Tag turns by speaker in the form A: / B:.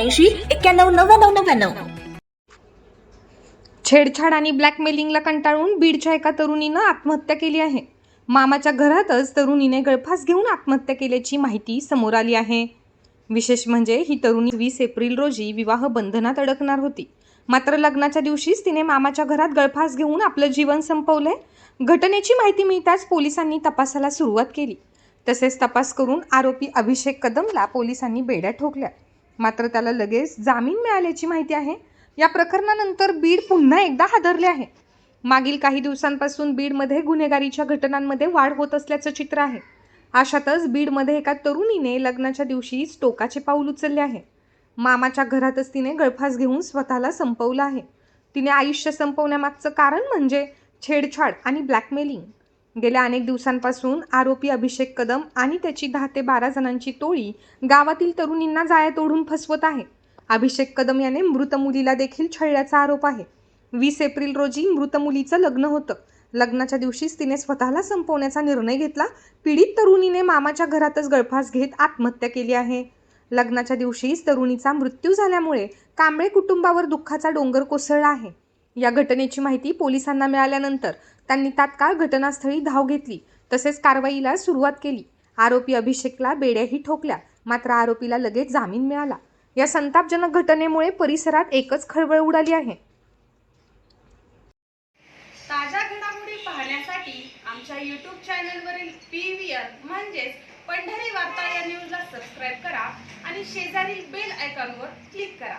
A: ऐंशी एक्क्याण्णव नव्याण्णव नव्याण्णव.
B: छेडछाड आणि ब्लॅकमेलिंगला कंटाळून बीडच्या एका तरुणीनं आत्महत्या केली आहे. मामाच्या घरातच तरुणीने गळफास घेऊन आत्महत्या केल्याची माहिती समोर आली आहे. विशेष म्हणजे ही तरुणी वीस एप्रिल रोजी विवाह बंधनात अडकणार होती. मात्र लग्नाच्या दिवशीच तिने मामाच्या घरात गळफास घेऊन आपलं जीवन संपवलंय. घटनेची माहिती मिळताच पोलिसांनी तपासाला सुरुवात केली. तसेच तपास करून आरोपी अभिषेक कदमला पोलिसांनी बेड्या ठोकल्या. मात्र त्याला लगेच जामीन मिळाल्याची माहिती आहे. या प्रकरणानंतर बीड पुन्हा एकदा हादरले आहे. मागील काही दिवसांपासून बीडमध्ये गुन्हेगारीच्या घटनांमध्ये वाढ होत असल्याचं चित्र आहे. अशातच बीडमध्ये एका तरुणीने लग्नाच्या दिवशीच टोकाचे पाऊल उचलले आहे. मामाच्या घरातच तिने गळफास घेऊन स्वतःला संपवलं आहे. तिने आयुष्य संपवण्यामागचं कारण म्हणजे छेडछाड आणि ब्लॅकमेलिंग. गेल्या अनेक दिवसांपासून आरोपी अभिषेक कदम आणि त्याची दहा ते बारा जणांची टोळी गावातील तरुणींना जाळ्यात ओढून फसवत आहे. अभिषेक कदम याने मृत मुलीला देखील छळल्याचा आरोप आहे. वीस एप्रिल रोजी मृत मुलीचं लग्न होतं. लग्नाच्या दिवशीच तिने स्वतःला संपवण्याचा निर्णय घेतला. पीडित तरुणीने मामाच्या घरातच गळफास घेत आत्महत्या केली आहे. लग्नाच्या दिवशीच तरुणीचा मृत्यू झाल्यामुळे कांबळे कुटुंबावर दुःखाचा डोंगर कोसळला आहे. या घटनेची माहिती पोलिसांना मिळाल्यानंतर त्यांनी तात्काळ घटनास्थळी धाव घेतली तसेच कारवाईला सुरुवात केली. आरोपी अभिषेकला बेड्याही ठोकल्या मात्र आरोपीला लगेच जामीन मिळाला. या संतापजनक घटनेमुळे परिसरात एकच खळबळ उडाली आहे.
C: ताज्या घडामोडी पाहण्यासाठी आमच्या यूट्यूब चॅनलवरील पी व्ही आर म्हणजेच पंढरी वार्ता या न्यूजला सबस्क्राईब करा आणि शेजारील बेल आयकॉनवर क्लिक करा.